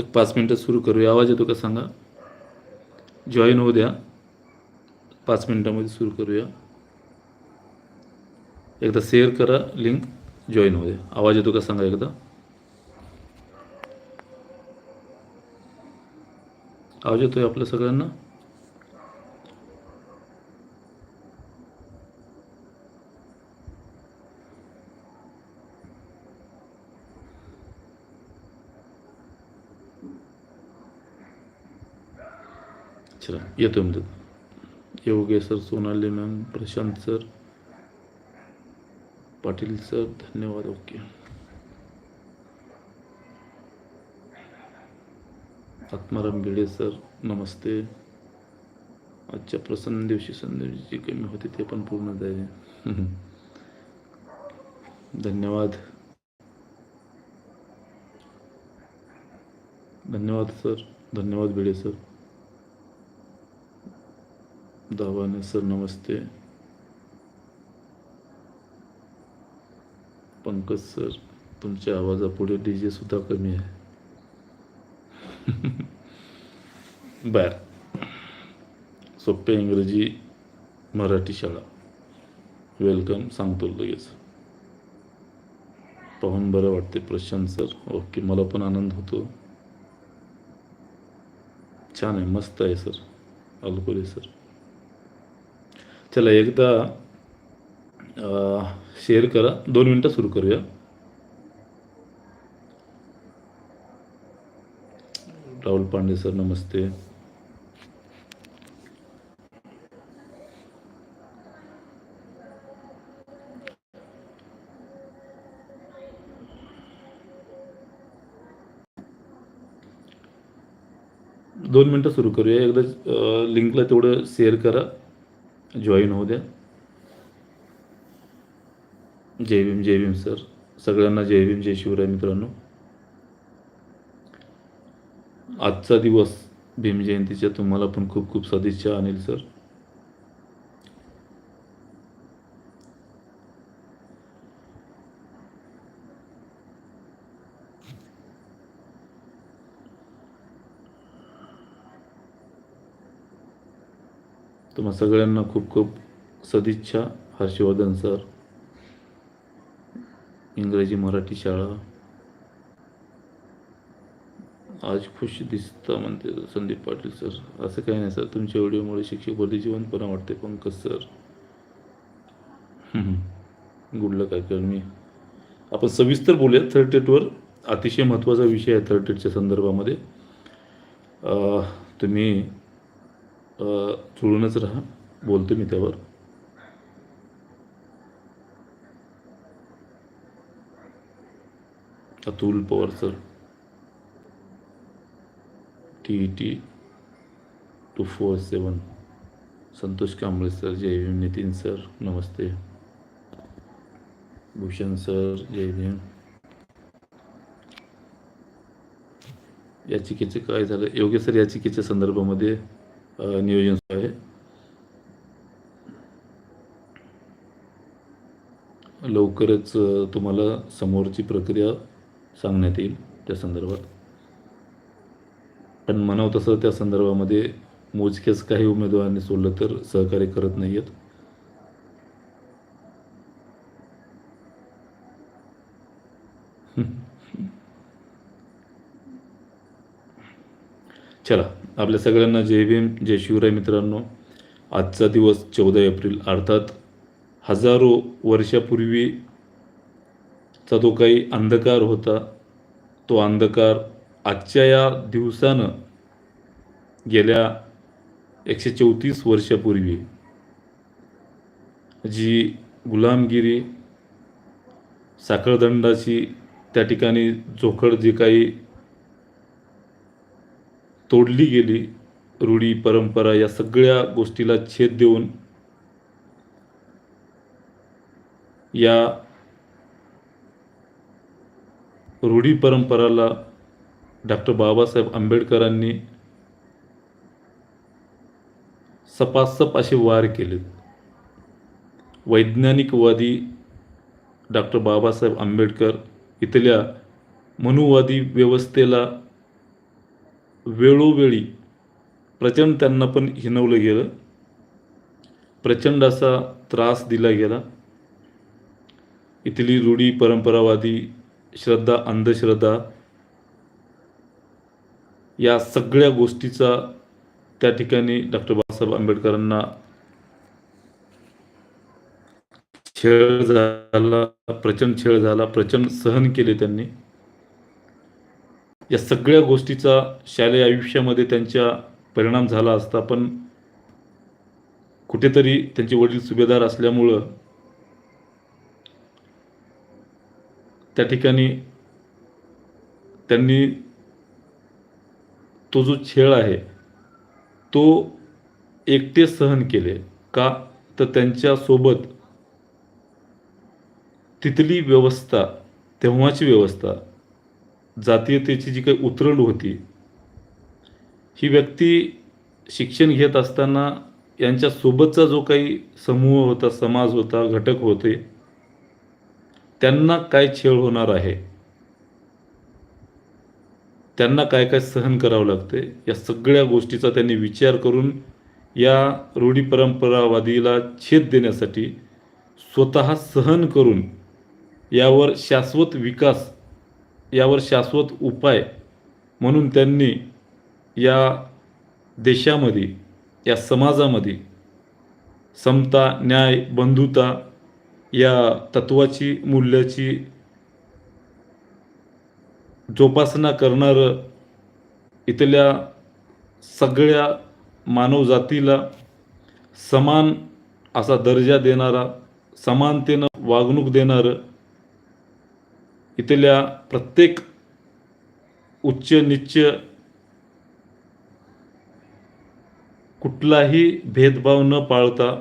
एक पाच मिनटं सुरू करूया. आवाज येतो का सांगा? जॉईन होऊ द्या. पाच मिनटामध्ये सुरू करूया. एकदा शेअर करा लिंक जॉईन होऊ द्या. आवाज येतो का सांगा एकदा? आवाज येतोय आपल्या सगळ्यांना? येतो म्हणजे. Yogesh sir Sonali ma'am Prashant sir Patil sir धन्यवाद ओके आत्माराम भिडे सर नमस्ते. आजच्या प्रसन्न दिवशी संदेश जी कमी होते ते पण पूर्ण झाले धन्यवाद. धन्यवाद सर धन्यवाद भिडे सर दावाने सर नमस्ते. पंकज सर तुमच्या आवाजापुढे डी जे सुद्धा कमी आहे. बर. सोपे इंग्रजी मराठी शाळा. वेलकम सांगतो लगेच. पाहून बरं वाटते प्रशांत सर. ओके मला पण आनंद होतो. छान आहे मस्त आहे सर. अलकोले सर. चला एकदा शेअर करा. दोन मिनटं सुरू करूया. राहुल पांडे सर नमस्ते. दोन मिनटं सुरू करूया. एकदा लिंकला तेवढं शेअर करा. जॉईन होऊ द्या. जय भीम जय भीम सर. सगळ्यांना जय भीम जय शिवराय मित्रांनो. आजचा दिवस भीम जयंतीच्या तुम्हाला पण खूप खूप सदिच्छा अनिल सर. तुम्हा सगळ्यांना खूप खूप सदिच्छा हर्षवर्धन सर. इंग्रजी मराठी शाळा. आज खुश दिसता म्हणते संदीप पाटील सर. असं काही नाही सर तुमच्या व्हिडिओमुळे शिक्षक भरती जीवनपणा वाटते पंकज सर. गुड लक आहे मी. आपण सविस्तर बोलूया थर्ड टेटवर अतिशय महत्त्वाचा विषय आहे थर्ड टेटच्या संदर्भामध्ये. तुम्ही जुळूनच राहा. बोलतो मी त्यावर. Atul Pawar sir. T T two four seven. Santosh Kamble sir जय भीम. नितीन सर नमस्ते. भूषण सर जय भीम. याचिकेचे काय झालं? योग्य सर याचिकेच्या संदर्भामध्ये नियोजन आहे लवकरच तुम्हाला समोरची प्रक्रिया सांगण्यात येईल त्या संदर्भात. पण म्हणावं तसं त्या संदर्भामध्ये मोजक्याच काही उमेदवारांनी सोडलं तर सहकार्य करत नाही आहेत चला आपल्या सगळ्यांना जय भीम जय शिवराय मित्रांनो. आजचा दिवस चौदा एप्रिल अर्थात हजारो वर्षापूर्वीचा जो काही अंधकार होता तो अंधकार आजच्या या दिवसानं गेल्या एकशे चौतीस वर्षापूर्वी जी गुलामगिरी साखळदंडाची त्या ठिकाणी जोखड जे काही तोडली गेली. रूढी परंपरा या सगळ्या गोष्टीला छेद देऊन या रूढी परंपराला डॉक्टर बाबासाहेब आंबेडकरांनी सपासप असे वार केलेत. वैज्ञानिकवादी डॉक्टर बाबासाहेब आंबेडकर इथल्या मनुवादी व्यवस्थेला वेळोवेळी प्रचंड त्यांना पण हिनवलं गेलं. प्रचंड असा त्रास दिला गेला. इथली रूढी परंपरावादी श्रद्धा अंधश्रद्धा या सगळ्या गोष्टीचा त्या ठिकाणी डॉक्टर बाबासाहेब आंबेडकरांना छेळ झाला प्रचंड छेळ झाला प्रचंड सहन केले त्यांनी. या सगळ्या गोष्टीचा शालेय आयुष्यामध्ये त्यांच्या परिणाम झाला असता पण कुठेतरी त्यांचे वडील सुभेदार असल्यामुळं त्या ठिकाणी त्यांनी तो जो छेळ आहे तो एकटे सहन केले का? तर त्यांच्यासोबत तिथली व्यवस्था तेव्हाची व्यवस्था जातीयतेची जी काही उतरंड होती ही व्यक्ती शिक्षण घेत असताना यांच्यासोबतचा जो काही समूह होता समाज होता घटक होते त्यांना काय छेळ होणार आहे? त्यांना काय काय सहन करावं लागते या सगळ्या गोष्टीचा त्यांनी विचार करून या रूढी परंपरावादीला छेद देण्यासाठी स्वतः सहन करून यावर शाश्वत विकास यावर शाश्वत उपाय म्हणून त्यांनी या देशामध्ये या समाजामध्ये समता न्याय बंधुता या तत्वाची मूल्याची जोपासना करणारं इथल्या सगळ्या मानवजातीला समान असा दर्जा देणारा समानतेनं वागणूक देणारं इथल्या प्रत्येक उच्च निच्च कुठलाही भेदभाव न पाळता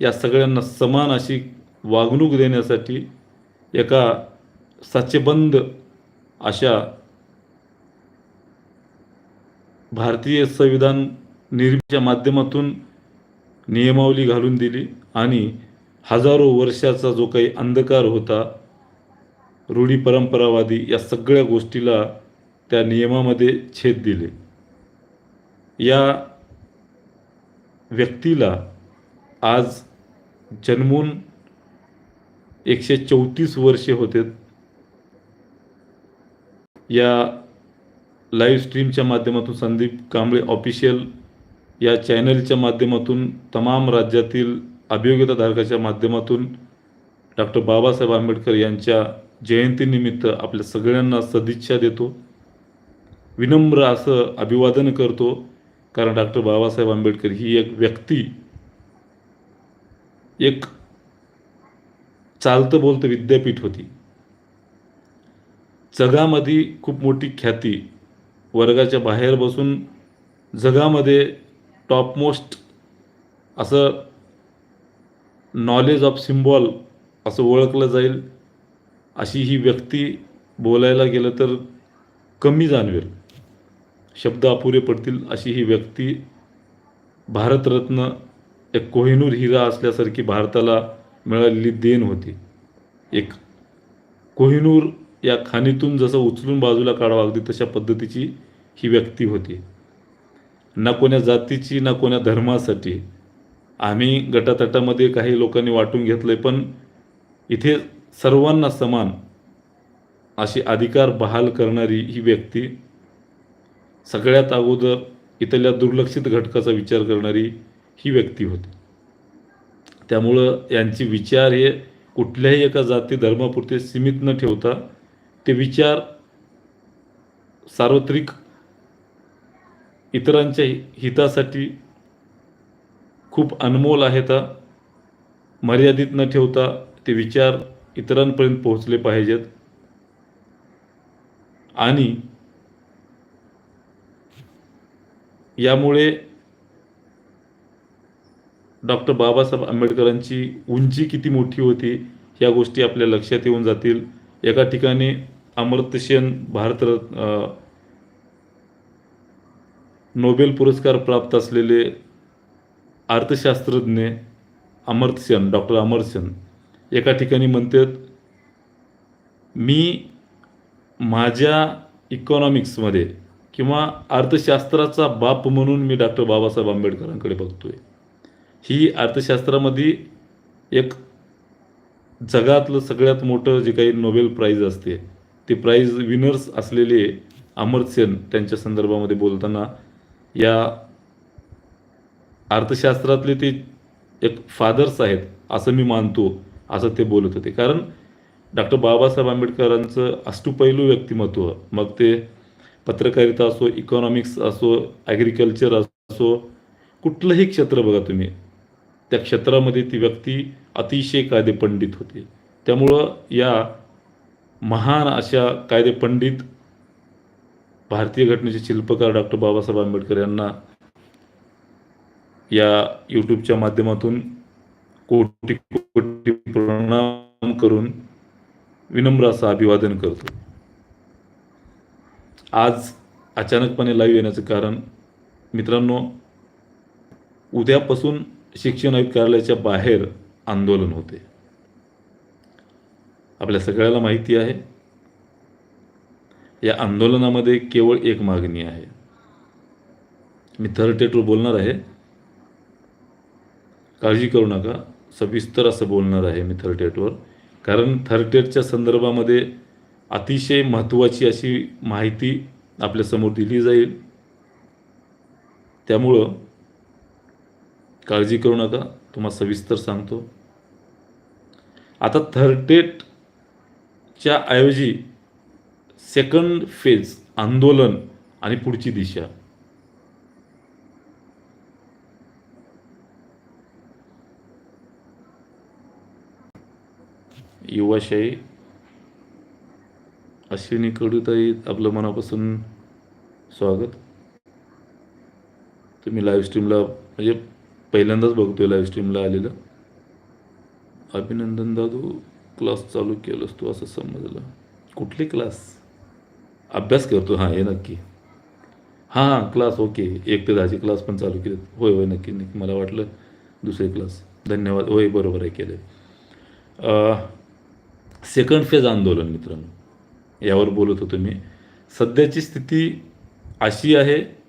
या सगळ्यांना समान अशी वागणूक देण्यासाठी एका साचेबंद अशा भारतीय संविधान निर्मितीच्या माध्यमातून नियमावली घालून दिली आणि हजारो वर्षाचा जो काही अंधकार होता रूढी परंपरावादी या सगळ्या गोष्टीला त्या नियमामध्ये छेद दिले. या व्यक्तीला आज जन्मून एकशे चौतीस वर्षे होते. या लाईव्ह स्ट्रीमच्या माध्यमातून संदीप कांबळे ऑफिशियल या चॅनलच्या माध्यमातून तमाम राज्यातील अभियोग्यताधारकाच्या माध्यमातून डॉक्टर बाबासाहेब आंबेडकर यांच्या जयंतीनिमित्त आपल्या सगळ्यांना सदिच्छा देतो. विनम्र असं अभिवादन करतो. कारण डॉक्टर बाबासाहेब आंबेडकर ही एक व्यक्ती एक चालतं बोलतं विद्यापीठ होती. जगामध्ये खूप मोठी ख्याती वर्गाच्या बाहेर बसून जगामध्ये टॉपमोस्ट असं नॉलेज ऑफ सिम्बॉल असं ओळखलं जाईल. अशी ही व्यक्ती बोलायला गेलं तर कमी जाणवेल. शब्द अपुरे पडतील अशी ही व्यक्ती भारतरत्न एक कोहिनूर हिरा असल्यासारखी भारताला मिळालेली देण होती. एक कोहिनूर या खाणीतून जसं उचलून बाजूला काढावं अगदी तशा पद्धतीची ही व्यक्ती होती. ना कोण्या जातीची ना कोण्या धर्मासाठी. आम्ही गटातटामध्ये काही लोकांनी वाटून घेतलं आहे पण इथे सर्वांना समान अशी अधिकार बहाल करणारी ही व्यक्ती सगळ्यात अगोदर इथल्या दुर्लक्षित घटकाचा विचार करणारी ही व्यक्ती होती. त्यामुळं यांचे विचार हे कुठल्याही एका जाती धर्मापुरते सीमित न ठेवता ते विचार सार्वत्रिक इतरांच्या हितासाठी खूप अनमोल आहेत मर्यादित न ठेवता ते विचार इतरांपर्यंत पोहोचले पाहिजेत. आणि यामुळे डॉक्टर बाबासाहेब आंबेडकरांची उंची किती मोठी होती या गोष्टी आपल्या लक्षात येऊन जातील. एका ठिकाणी अमर्त्यसेन भारतरत्न नोबेल पुरस्कार प्राप्त असलेले अर्थशास्त्रज्ञ अमर्त्यसेन डॉक्टर अमरसेन एका ठिकाणी म्हणतात मी माझ्या इकॉनॉमिक्समध्ये किंवा अर्थशास्त्राचा बाप म्हणून मी डॉक्टर बाबासाहेब आंबेडकरांकडे बघतो आहे ही अर्थशास्त्रामध्ये एक जगातलं सगळ्यात मोठं जे काही नोबेल प्राईज असते ते प्राईज विनर्स असलेले अमर्त्य सेन त्यांच्या संदर्भामध्ये बोलताना या अर्थशास्त्रातले ते एक फादर्स आहेत असं मी मानतो. असं ते बोलत होते. कारण डॉक्टर बाबासाहेब आंबेडकरांचं अष्टपैलू व्यक्तिमत्व मग ते पत्रकारिता असो इकॉनॉमिक्स असो ॲग्रिकल्चर असो कुठलंही क्षेत्र बघा तुम्ही त्या क्षेत्रामध्ये ती व्यक्ती अतिशय कायदेपंडित होती. त्यामुळं या महान अशा कायदेपंडित भारतीय घटनेचे शिल्पकार डॉक्टर बाबासाहेब आंबेडकर यांना या यूट्यूबच्या माध्यमातून कोटी कोटी प्रणाम करून विनम्र असं अभिवादन करतो. आज अचानकपणे लाईव्ह येण्याचं कारण मित्रांनो उद्यापासून शिक्षण आयुक्त कार्यालयाच्या बाहेर आंदोलन होते. आपल्या सगळ्याला माहिती आहे या आंदोलनामध्ये केवळ एक मागणी आहे. मी थर्ड टेटवर बोलणार आहे. काळजी करू नका. सविस्तर असं बोलणार आहे मी थर्ड टेटवर कारण थर्ड टेटच्या संदर्भामध्ये अतिशय महत्त्वाची अशी माहिती आपल्यासमोर दिली जाईल. त्यामुळं काळजी करू नका तुम्हाला सविस्तर सांगतो. आता थर्ड टेटच्या ऐवजी सेकंड फेज आंदोलन आणि पुढची दिशा. युवाशाही अश्विनी कडूताई आपलं मनापासून स्वागत. तुम्ही लाईव्ह स्ट्रीमला म्हणजे पहिल्यांदाच बघतोय लाईव्ह स्ट्रीमला आलेलं. अभिनंदन दादू क्लास चालू केलंस तू असं समजलं. कुठले क्लास अभ्यास करतो. हां हे नक्की. हां हां क्लास ओके एक ते दहाचे क्लास पण चालू केले होय होय नक्की नक्की. मला वाटलं दुसरे क्लास धन्यवाद. होय बरोबर आहे केले सेकंड फेज आंदोलन मित्रांनो. यावर बोलत होतो मी. सध्याची स्थिती अशी आहे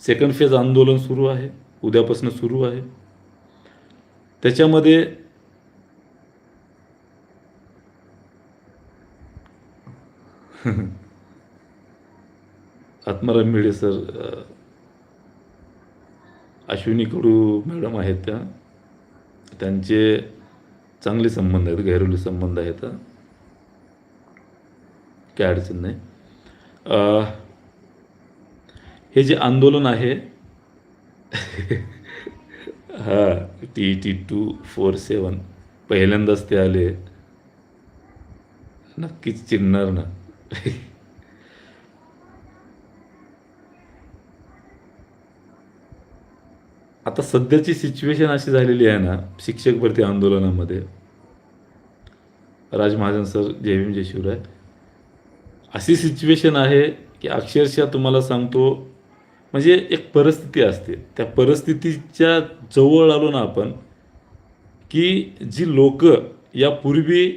सेकंड फेज आंदोलन सुरू आहे उद्यापासून सुरू आहे. त्याच्यामध्ये आत्माराम मिळे सर अश्विनी कडू मॅडम आहेत त्या. त्यांचे चांगले संबंध आहेत गैरवली संबंध आहेत काय अडचण नाही. हे जे आंदोलन आहे हा T T two four seven पहिल्यांदाच ते आले. नक्कीच चिडणार ना. आता सध्याची सिच्युएशन अशी झालेली आहे ना शिक्षक भरती आंदोलनामध्ये. राज महाजन सर जय भीम जय शिवराय. अशी सिच्युएशन आहे की अक्षरशः तुम्हाला सांगतो म्हणजे एक परिस्थिती असते. त्या परिस्थितीच्या जवळ आलो ना आपण की जी लोक यापूर्वी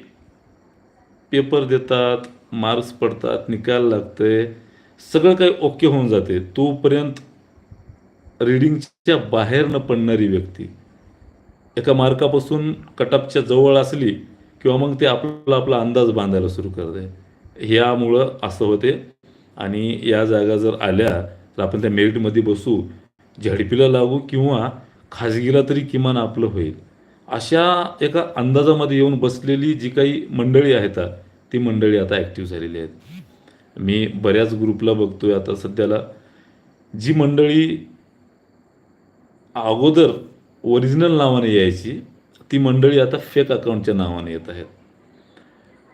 पेपर देतात मार्क्स पडतात निकाल लागतंय सगळं काही ओके होऊन जाते. तोपर्यंत रीडिंगच्या बाहेर न पडणारी व्यक्ती. एका मार्कापासून कटअपच्या जवळ असली किंवा मग ते आपला आपला अंदाज बांधायला सुरू करते. ह्यामुळं असं होते. आणि या जागा जर आल्या तर आपण त्या मेरिटमध्ये बसू झडपीला लागू किंवा खाजगीला तरी किमान आपलं होईल. अशा एका अंदाजामध्ये येऊन बसलेली जी काही मंडळी आहेत ती मंडळी आता ॲक्टिव्ह झालेली आहेत. मी बऱ्याच ग्रुपला बघतोय आता सध्याला. जी मंडळी अगोदर ओरिजिनल नावाने यायची. ती मंडळी आता फेक अकाउंटच्या नावाने येत आहेत.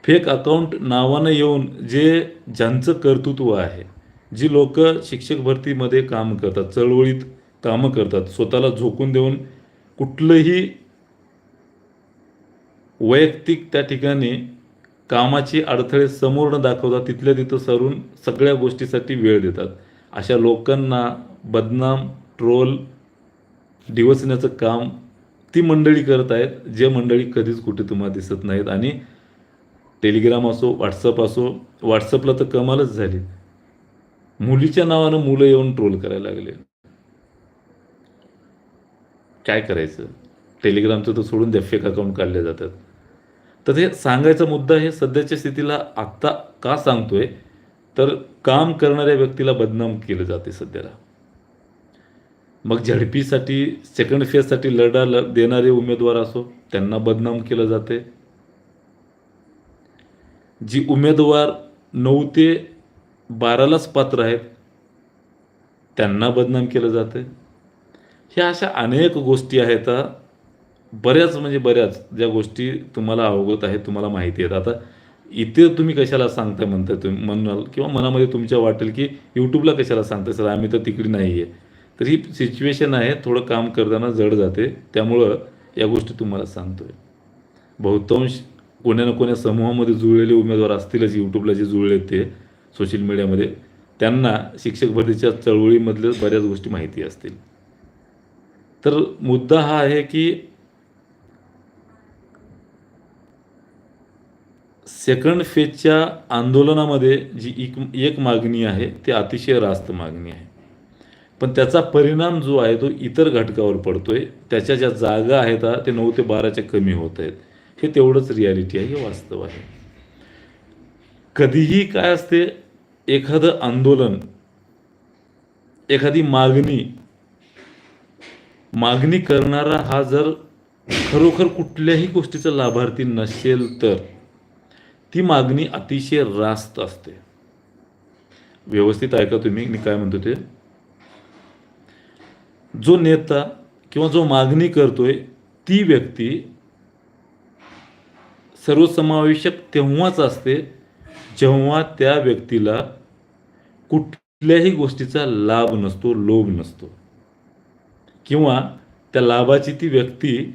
फेक अकाउंट नावानं येऊन जे ज्यांचं कर्तृत्व आहे जी लोक शिक्षक भरतीमध्ये काम करतात चळवळीत कामं करतात स्वतःला झोकून देऊन कुठलंही वैयक्तिक त्या ठिकाणी कामाची अडथळे समोर न दाखवतात तिथल्या तिथं सरून सगळ्या गोष्टीसाठी वेळ देतात. अशा लोकांना बदनाम ट्रोल डिवचण्याचं काम ती मंडळी करत आहेत जे मंडळी कधीच कुठे तुम्हाला दिसत नाहीत. आणि टेलिग्राम असो व्हॉट्सअप असो व्हॉट्सअपला तर कमालच झाली. मुलीच्या नावानं मुलं येऊन ट्रोल करायला लागले. काय करायचं? टेलिग्रामचं तर सोडून द्या फेक अकाउंट काढले जातात. तर हे सांगायचा मुद्दा हे सध्याच्या स्थितीला आत्ता का सांगतोय? तर काम करणाऱ्या व्यक्तीला बदनाम केलं जाते सध्याला. मग झडपीसाठी सेकंड फेजसाठी लढा ल देणारे उमेदवार असो त्यांना बदनाम केलं जाते. जी उमेदवार नऊ ते बारालाच पात्र आहेत त्यांना बदनाम केलं जाते. ह्या अशा अनेक गोष्टी आहेत बऱ्याच म्हणजे बऱ्याच ज्या गोष्टी तुम्हाला अवगत आहेत तुम्हाला माहिती आहेत. आता इथे तुम्ही कशाला सांगताय म्हणताय तुम्ही म्हणाल किंवा मनामध्ये तुमच्या वाटेल की यूट्यूबला कशाला सांगताय? सर आम्ही तर तिकडे नाही आहे तर ही सिच्युएशन आहे थोडं काम करताना जड जाते. त्यामुळं या गोष्टी तुम्हाला सांगतो आहे बहुतांश कोण्या ना कोण्या समूहामध्ये जुळलेले उमेदवार असतीलच यूट्यूबला जे जुळले ते सोशल मीडियामध्ये त्यांना शिक्षक भरतीच्या चळवळीमधल्या बऱ्याच गोष्टी माहिती असतील. तर मुद्दा हा आहे की सेकंड फेजच्या आंदोलनामध्ये जी एक एक मागणी आहे ती अतिशय रास्त मागणी आहे. पण त्याचा परिणाम जो आहे तो इतर घटकावर पडतोय. त्याच्या ज्या जागा आहेत ते नऊ ते बाराच्या कमी होत आहेत. हे तेवढंच रियालिटी आहे हे वास्तव आहे. कधीही काय असते एखादं आंदोलन एखादी मागणी मागणी करणारा हा जर खरोखर कुठल्याही गोष्टीचा लाभार्थी नसेल तर ती मागणी अतिशय रास्त असते. व्यवस्थित ऐका तुम्ही मी काय म्हणतो ते? जो नेता किंवा जो मागणी करतोय ती व्यक्ती सर्वसमावेशक तेव्हाच असते जेव्हा त्या व्यक्तीला कुठल्याही गोष्टीचा लाभ नसतो लोभ नसतो. किंवा त्या लाभाची ती व्यक्ती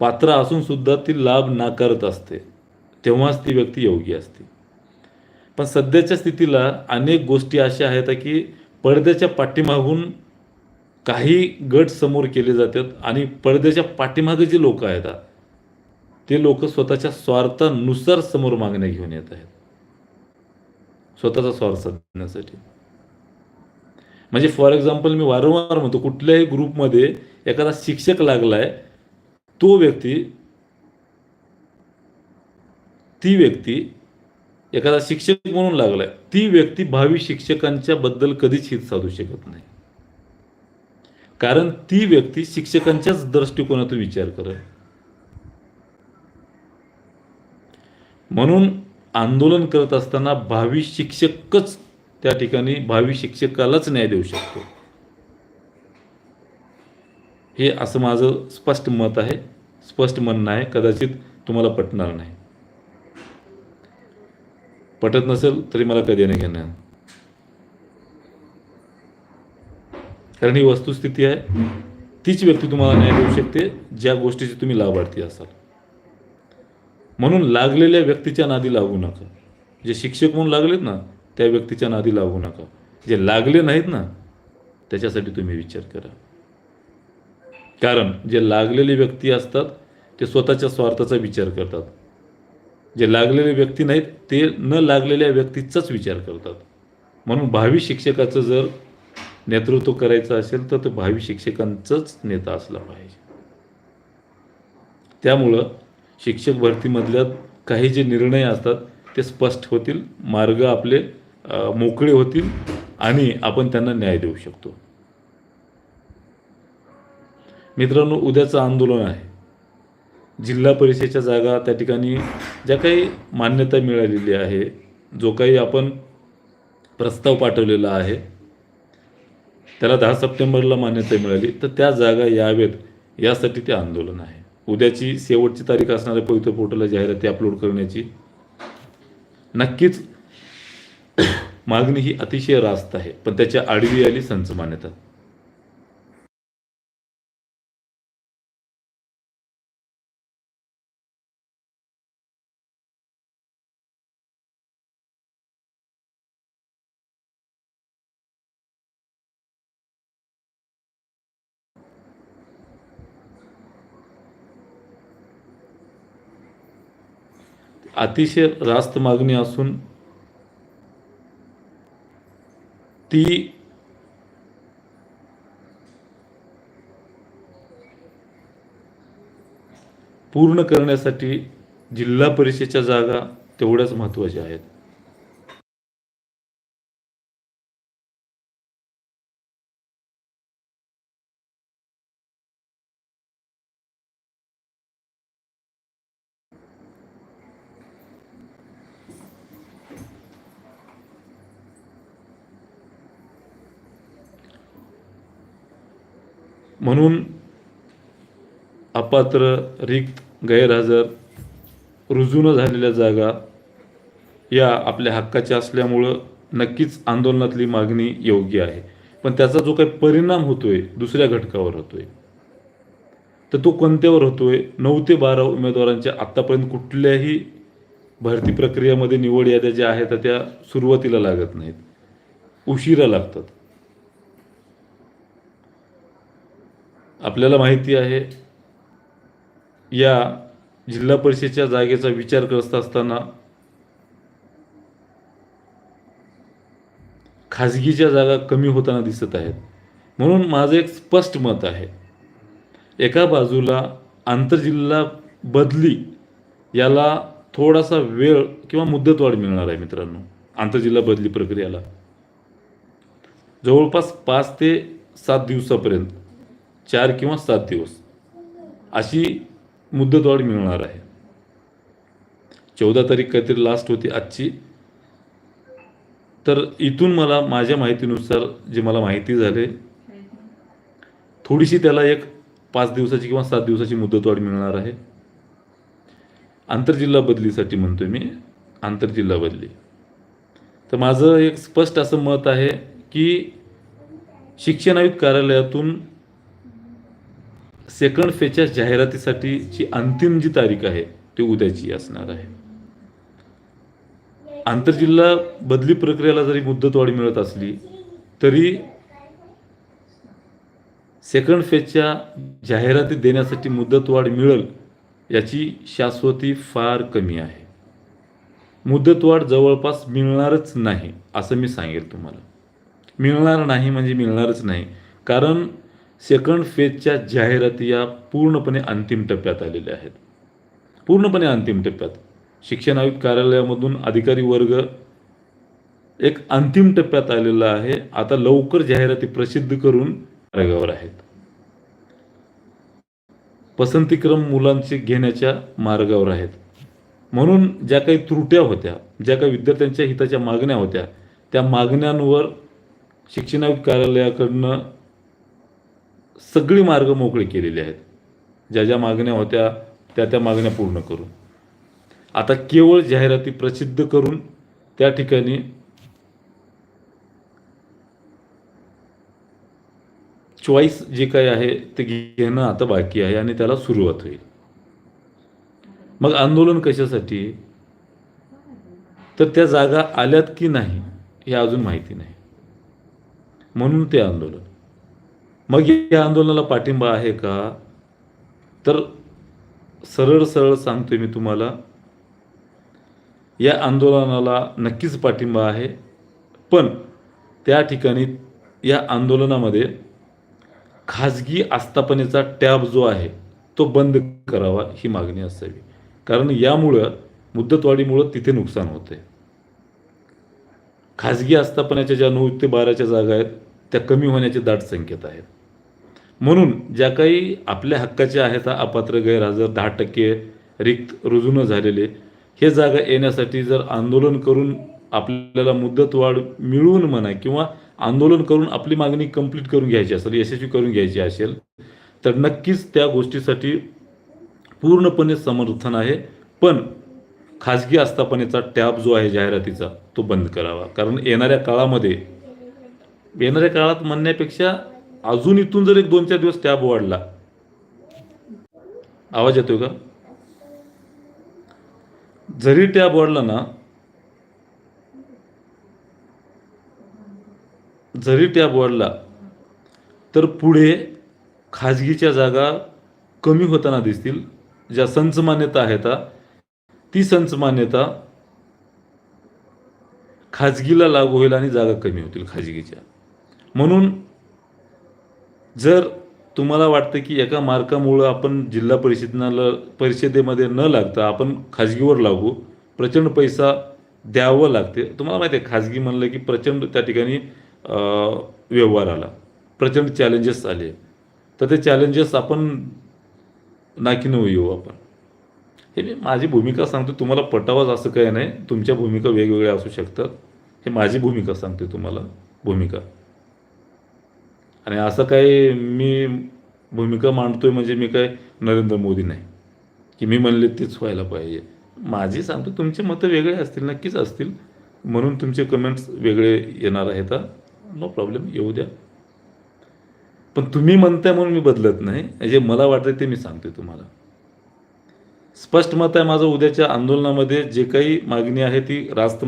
पात्र असून सुद्धा ती लाभ नाकारत असते तेव्हाच ती व्यक्ती योग्य असते. पण सध्याच्या स्थितीला अनेक गोष्टी अशा आहेत की पडद्याच्या पाठीमागून काही गट समोर केले जातात आणि पडद्याच्या पाठीमागे जे लोक आहेत ते लोक स्वतःच्या स्वार्थानुसार समोर मागण्या घेऊन येत आहेत. स्वतःचा स्वार्थ साधण्यासाठी. म्हणजे फॉर एक्झाम्पल मी वारंवार म्हणतो कुठल्याही ग्रुपमध्ये एखादा शिक्षक लागलाय तो व्यक्ती ती व्यक्ती एखादा शिक्षक म्हणून लागलाय ती व्यक्ती भावी शिक्षकांच्या बद्दल कधीच हित साधू शकत नाही. कारण ती व्यक्ती शिक्षकांच्याच दृष्टिकोनातून विचार करत. म्हणून आंदोलन करत असताना भावी शिक्षकच त्या ठिकाणी भावी शिक्षकालाच न्याय देऊ शकतो. हे असं माझं स्पष्ट मत आहे. स्पष्ट म्हणणं आहे कदाचित तुम्हाला पटणार नाही. पटत नसेल तरी मला कधी नाही घेणार. कारण ही वस्तुस्थिती आहे. तीच व्यक्ती तुम्हाला न्याय देऊ शकते ज्या गोष्टीची तुम्ही लाभार्थी असाल. म्हणून लागलेल्या व्यक्तीच्या नादी लागू नका. जे शिक्षक म्हणून लागलेत ना त्या व्यक्तीच्या नादी लागू नका. जे लागले नाहीत ना त्याच्यासाठी तुम्ही विचार करा. कारण जे लागलेले व्यक्ती असतात ते स्वतःच्या स्वार्थाचा विचार करतात. जे लागलेले व्यक्ती नाहीत ते न लागलेल्या व्यक्तीचाच विचार करतात. म्हणून भावी शिक्षकाचं जर नेतृत्व करायचं असेल तर तो भावी शिक्षकांचाच नेता असला पाहिजे. त्यामुळं शिक्षक भरतीमधल्या काही जे निर्णय असतात ते स्पष्ट होतील मार्ग आपले मोकळे होतील आणि आपण त्यांना न्याय देऊ शकतो. मित्रांनो उद्याचं आंदोलन आहे. जिल्हा परिषदेच्या जागा त्या ठिकाणी ज्या काही मान्यता मिळालेली आहे जो काही आपण प्रस्ताव पाठवलेला आहे त्याला दहा सप्टेंबरला मान्यता मिळाली. तर त्या जागा यावेत यासाठी ते आंदोलन आहे. उद्याची शेवटची तारीख असणाऱ्या पवित्र पोर्टलला जाहिराती अपलोड करण्याची नक्कीच मागणी ही अतिशय रास्त आहे. पण त्याच्या आडवी आली संच मान्यता. अतिशय रास्त मागणी असून ती पूर्ण करण्यासाठी जिल्हा परिषदेच्या जागा तेवढ्याच महत्त्वाच्या आहेत. म्हणून अपात्र रिक्त गैरहजर रुजू न झालेल्या जागा या आपल्या हक्काच्या असल्यामुळं नक्कीच आंदोलनातली मागणी योग्य आहे. पण त्याचा जो काही परिणाम होतोय दुसऱ्या घटकावर होतोय तर तो कोणत्यावर होतोय? नऊ ते बारा उमेदवारांच्या आत्तापर्यंत कुठल्याही भरती प्रक्रियेमध्ये निवड याद्या ज्या आहेत त्या सुरुवातीला लागत नाहीत. उशिरा लागतात. आपल्याला माहिती आहे या जिल्हा परिषदेच्या जागेचा विचार करत असताना खाजगीच्या जागा कमी होताना दिसत आहेत. म्हणून माझं एक स्पष्ट मत आहे. एका बाजूला आंतरजिल्हा बदली याला थोडासा वेळ किंवा मुदतवाढ मिळणार आहे मित्रांनो आंतरजिल्हा बदली प्रक्रियाला. जवळपास पाच ते सात दिवसापर्यंत चार किंवा सात दिवस अशी मुदतवाढ मिळणार आहे. चौदा तारीख काहीतरी लास्ट होती आजची. तर इथून मला माझ्या माहितीनुसार जे मला माहिती झाले थोडीशी त्याला एक पाच दिवसाची किंवा सात दिवसाची मुदतवाढ मिळणार आहे. आंतरजिल्हा बदलीसाठी म्हणतोय मी आंतरजिल्हा बदली. तर माझं एक स्पष्ट असं मत आहे की शिक्षण आयुक्त कार्यालयातून सेकंड फेजच्या जाहिरातीसाठीची अंतिम जी तारीख आहे ती उद्याची असणार आहे. आंतरजिल्हा बदली प्रक्रियेला जरी मुदतवाढ मिळत असली तरी सेकंड फेजच्या जाहिराती देण्यासाठी मुदतवाढ मिळेल याची शाश्वती फार कमी आहे. मुदतवाढ जवळपास मिळणारच नाही असं मी सांगेल तुम्हाला. मिळणार नाही म्हणजे मिळणारच नाही कारण सेकंड फेजच्या जाहिराती या पूर्णपणे अंतिम टप्प्यात आलेल्या आहेत. पूर्णपणे अंतिम टप्प्यात. शिक्षण आयुक्त कार्यालयामधून अधिकारी वर्ग एक अंतिम टप्प्यात आलेला आहे. आता लवकर जाहिराती प्रसिद्ध करून मार्गावर आहेत. पसंतीक्रम मुलांचे घेण्याच्या मार्गावर आहेत. म्हणून ज्या काही त्रुट्या होत्या ज्या काही विद्यार्थ्यांच्या हिताच्या मागण्या होत्या त्या मागण्यांवर शिक्षण आयुक्त कार्यालयाकडनं सगळी मार्ग मोकळे केलेले आहेत. ज्या ज्या मागण्या होत्या त्या त्या मागण्या पूर्ण करून. आता केवळ जाहिराती प्रसिद्ध करून त्या ठिकाणी चॉईस जे काही आहे ते घेणं आता बाकी आहे आणि त्याला सुरुवात होईल. मग आंदोलन कशासाठी? तर त्या जागा आल्यात की नाही हे अजून माहिती नाही. म्हणून ते आंदोलन. मग या आंदोलनाला पाठिंबा आहे का? तर सरळ सरळ सांगतोय मी तुम्हाला या आंदोलनाला नक्कीच पाठिंबा आहे. पण त्या ठिकाणी या आंदोलनामध्ये खाजगी आस्थापनेचा टॅब जो आहे तो बंद करावा ही मागणी असावी. कारण यामुळं मुदतवाढीमुळं तिथे नुकसान होते खाजगी आस्थापनाच्या ज्या नऊ ते बाराच्या जागा आहेत त्या कमी होण्याचे दाट संकेत आहेत. म्हणून ज्या काही आपल्या हक्काच्या आहेत अपात्र गैरहजर दहा टक्के रिक्त रुजू न झालेले हे जागा येण्यासाठी जर आंदोलन करून आपल्याला मुदतवाढ मिळवून म्हणा किंवा आंदोलन करून आपली मागणी कंप्लीट करून घ्यायची असेल यशस्वी करून घ्यायची असेल तर नक्कीच त्या गोष्टीसाठी पूर्णपणे समर्थन आहे. पण खाजगी आस्थापनेचा टॅब जो आहे जाहिरातीचा तो बंद करावा. कारण येणाऱ्या काळामध्ये येणाऱ्या काळात म्हणण्यापेक्षा अजून इथून जर एक दोन चार दिवस टॅब वाढला. आवाज येतोय का? जरी टॅब वाढला ना जरी टॅब वाढला तर पुढे खाजगीच्या जागा कमी होताना दिसतील. ज्या संच मान्यता आहेत ती संच मान्यता खाजगीला लागू होईल आणि जागा कमी होतील खाजगीच्या. म्हणून जर तुम्हाला वाटतं की एका मार्कामुळं आपण जिल्हा परिषदेला परिषदेमध्ये न लागता आपण खाजगीवर लागू प्रचंड पैसा द्यावं लागते. तुम्हाला माहिती आहे खाजगी म्हणलं की प्रचंड त्या ठिकाणी व्यवहार आला. प्रचंड चॅलेंजेस आले. तर ते चॅलेंजेस आपण नाकीनऊ येऊ आपण. हे मी माझी भूमिका सांगतो तुम्हाला पटावंच असं काही नाही. तुमच्या भूमिका वेगवेगळ्या असू शकतात. हे माझी भूमिका सांगते तुम्हाला. भूमिका. आणि असं काही मी भूमिका मांडतोय म्हणजे मी काय नरेंद्र मोदी नाही. की मी म्हणले तेच व्हायला पाहिजे. माझी सांगतो तुमचे मतं वेगळे असतील नक्कीच असतील. म्हणून तुमचे कमेंट्स वेगळे येणार आहेत. नो प्रॉब्लेम येऊ द्या. पण तुम्ही म्हणताय म्हणून मी बदलत नाही. जे मला वाटतं ते मी सांगते तुम्हाला. स्पष्ट मत आहे माझं उद्याच्या आंदोलनामध्ये जे काही मागणी आहे ती रास्त